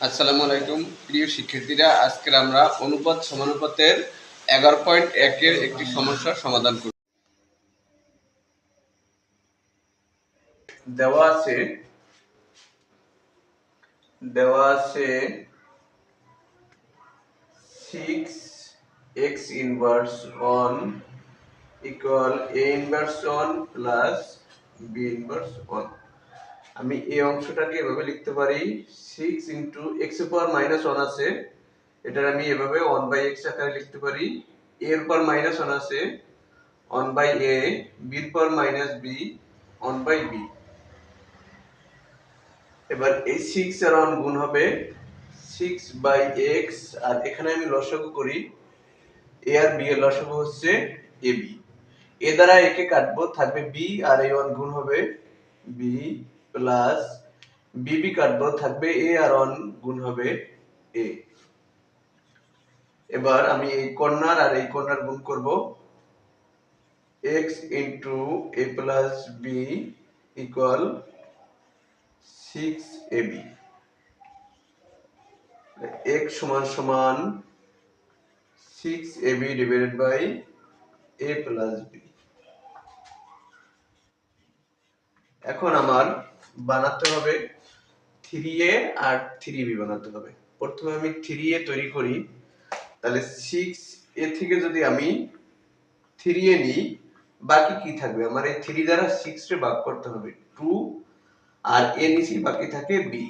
আসসালামু আলাইকুম। প্রিয় শিক্ষার্থীরা, আজকের আমরা অনুপাত সমানুপাতের এগারো পয়েন্ট একের একটি সমস্যার সমাধান করব। দেওয়া আছে দেওয়া আছে six X inverse one equal A inverse one plus B inverse one আমি এই অংশটাকে এভাবে লিখতে পারি। সিক্স ইন্টু এক্সের পাওয়ার মাইনাস ওয়ান আছে। এটার আমি এভাবে ওয়ান বাই এক্স আকারে লিখতে পারি। এ এর পাওয়ার মাইনাস ওয়ান আছে। ওয়ান বাই এ বির power minus B one by B এবার এই সিক্স আর ওয়ান গুণ হবে সিক্স বাই এক্স আর এখানে আমি লসাগু করি। এ আর বি এর লসাগু হচ্ছে এ বি এ দ্বারা একে কাটবো, থাকবে বি আর এ ওয়ান গুণ হবে বি প্লাস বিবি কাটবো থাকবে এ আর ওয়ান গুণ হবে এ। এবার আমি এই কর্নার আর এই কর্নার গুণ করব। X into A plus B equal six A B X সমান সমান six A B divided by A plus B এখন আমার বানাতে হবে থ্রি এ আর থ্রি বি বানাতে হবে। প্রথমে আমি থ্রি এ তৈরি করি। তাহলে সিক্স এ থেকে যদি আমি থ্রি এ নিই, বাকি কি থাকবে? আমার এই থ্রি দ্বারা সিক্স রে ভাগ করতে হবে টু আর এ নিচে বাকি থাকে B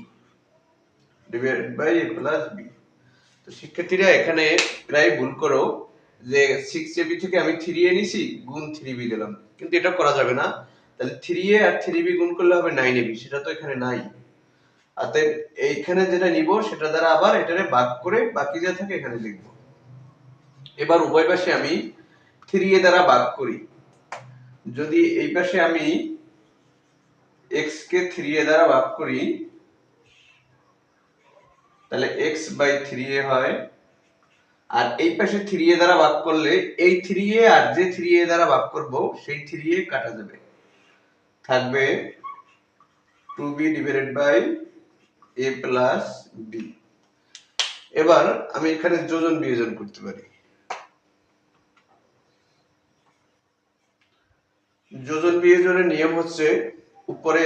divided by A plus B তো শিক্ষার্থীরা, এখানে প্রায় ভুল করো যে সিক্স এ বি থেকে আমি থ্রি এ নিছি, গুণ থ্রি বি দিলাম। কিন্তু এটা করা যাবে না। তাহলে থ্রি এ আর থ্রি বি গুণ করলে হবে নাইন এবি সেটা তো এখানে নাই। অতএব এইখানে যেটা নিব, সেটা দ্বারা আবার এটারে ভাগ করে বাকি যা থাকে এখানে লিখব। এবার উভয় পাশে আমি থ্রি এ দ্বারা ভাগ করি। যদি এই পাশে আমি এক্স কে থ্রি এ দ্বারা ভাগ করি, তাহলে এক্স বাই থ্রি এ হয়। আর এই পাশে থ্রি এ দ্বারা ভাগ করলে এই থ্রি এ আর যে থ্রি এ দ্বারা ভাগ করব, সেই থ্রি এ কাটা যাবে। থাকবে two B divided by A plus B এবার আমি এখানে যোজন বিয়োজন করতে পারি। যোজন বিয়োজনের নিয়ম হচ্ছে উপরে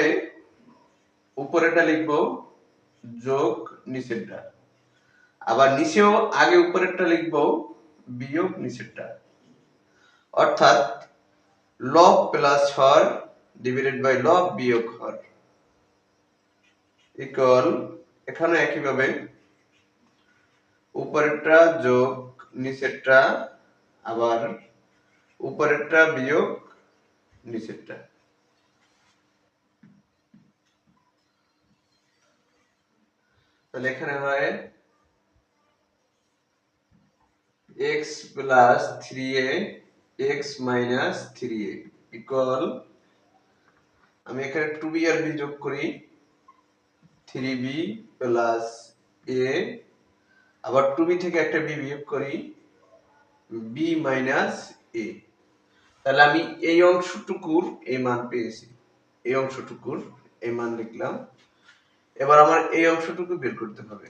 উপরেটা লিখব যোগ নিচেরটা। আবার নিচেও আগে উপরেরটা লিখব বিয়োগ নিচেরটা। অর্থাৎ লব প্লাস হর ডিভাইডেড বাই লব বিয়োগ হর ইকুয়াল এখানে একইভাবে উপরেরটা যোগ নিচেরটা আবার উপরেরটা বিয়োগ নিচেরটা। তাহলে এখানে হয় three a x minus three a equal আমি এখানে টু বি আর বি যোগ করি। থ্রি বি প্লাস এ আবার টু বি থেকে একটা বি বিয়োগ করি। বি মাইনাস এ তাহলে আমি এই অংশটুকুর এই মান পেয়েছি। এই অংশটুকুর এই মান লিখলাম। এবার আমার এই অংশটুকু বের করতে হবে।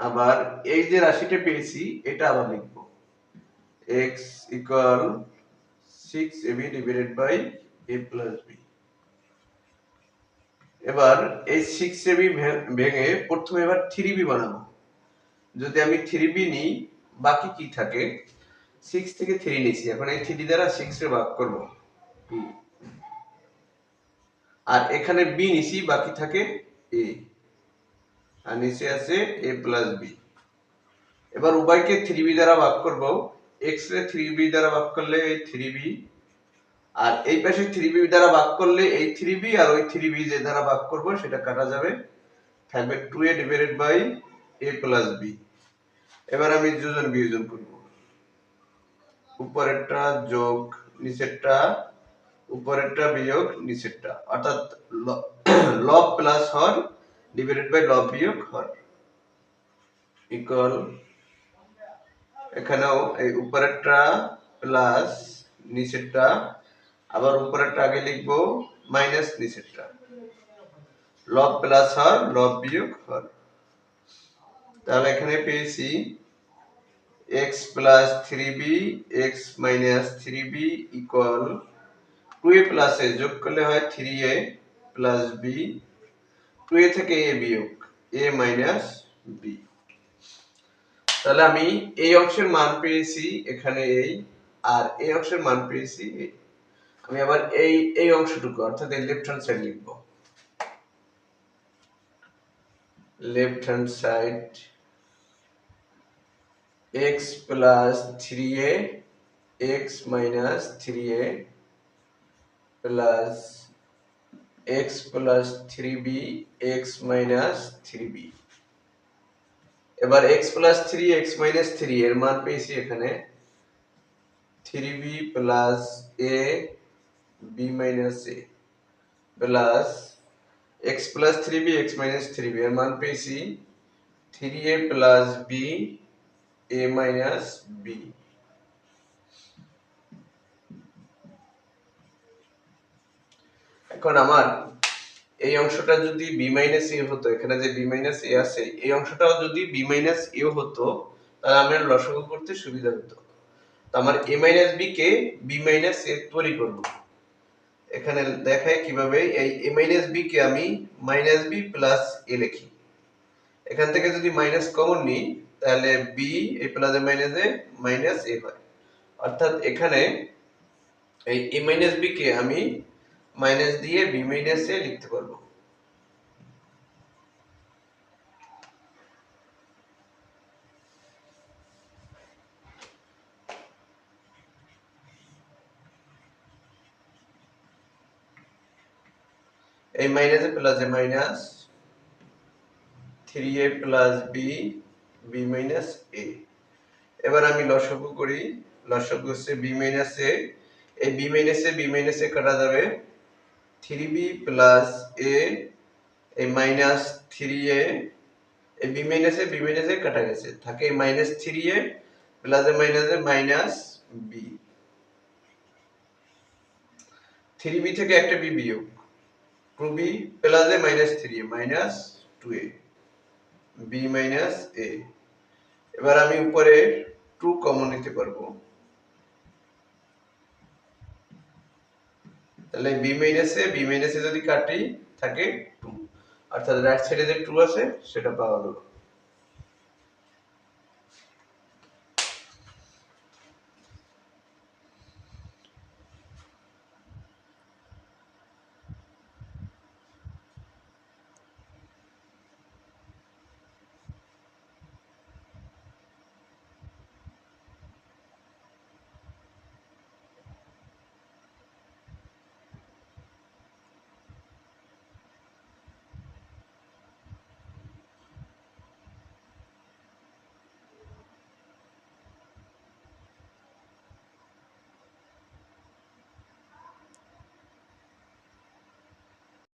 আবার এই যে রাশিটা পেয়েছি, এটা আবার লিখব। X equal six a b divided by a plus b এবার এই সিক্স এ বি ভেঙে প্রথমে এবার থ্রি বি বানাবো। যদি আমি থ্রি বি নিই, বাকি কি থাকে? সিক্স থেকে থ্রি নিচ্ছি এখন এই থ্রি দ্বারা সিক্স এর ভাগ করব। আর এখানে বি নিছি বাকি থাকে এ আর নিচে আছে এ প্লাস বি এবার উভয়কে থ্রি বি দ্বারা ভাগ করব। এক্স রে থ্রি বি দ্বারা ভাগ করলে এই থ্রি বি আর এই পাশে থ্রি বি দ্বারা ভাগ করলে এই থ্রি বি আর ওই থ্রি বি যে দ্বারা ভাগ করব সেটা কাটা যাবে। থাকবে two a divided by a plus b এবার আমি যোজন বিয়োজন করব। উপরেরটা যোগ, নিচেরটা, উপরেরটা বিয়োগ, নিচেরটা। অর্থাৎ লব প্লাস হর ডিভাইডেড বাই লব বিয়োগ হর। ইকুয়াল এখানেও এই উপরেরটা প্লাস নিচেরটা, আবার উপরেরটা আগে লিখব মাইনাস নিচেরটা। লব প্লাস হর লব বিয়োগ হর তাহলে এখানে পেয়েছি x plus three b x minus three b equal two a plus যোগ করলে হয় three a plus b two a থেকে এ বিয়োগ এ মাইনাস বি তাহলে আমি এই অংশের মান পেয়েছি এখানে এই, আর এই অংশের মান পেয়েছি আমি আবার এই এই অংশটুকু, অর্থাৎ এই লেফট হ্যান্ড সাইড লিখব। Left hand side x plus 3a x minus 3a plus x plus 3b x minus 3b এবার x plus 3 x minus 3 এর মান পেয়েছি এখানে 3b plus a b minus a plus x plus 3b x minus 3b এর মান পেয়েছি 3a plus b a minus b এখন আমার এই অংশটা যদি b মাইনাস এ হতো, এখানে যে b মাইনাস এ আছে, এই অংশটাও যদি b মাইনাস এ হতো, তাহলে আমার লসাগু করতে সুবিধা হতো। তো আমার a মাইনাস b কে b মাইনাস এ তৈরি করব। এখানে দেখায় কীভাবে এই a মাইনাস b কে আমি মাইনাস b প্লাস এ লিখি। এখান থেকে যদি মাইনাস কমন নিই, তাহলে b a plus a minus a minus a হয়। অর্থাৎ এখানে এই এ মাইনাস বি কে আমি মাইনাস দিয়ে বি মাইনাস এ লিখতে পারব। এই minus plus a minus three a plus b b minus a এবার আমি লসাগু করি, লসাগু হচ্ছে বি মাইনাস এ এই b minus a b minus a কাটা যাবে থ্রি বি প্লাস এ, এই মাইনাস থ্রি এ, এই b minus a, b minus a কাটা গেছে। থাকে minus three a plus a minus a minus b. Three b থেকে একটা বি বিয়োগ। Two b plus a minus three a, minus two a, b minus a. এবার আমি উপরে two common নিতে পারব। তাহলে বি মাইনাসে বি মাইনাসে যদি কাটি থাকে টু অর্থাৎ রাইট সাইডে যে টু আছে, সেটা পাওয়া গেল।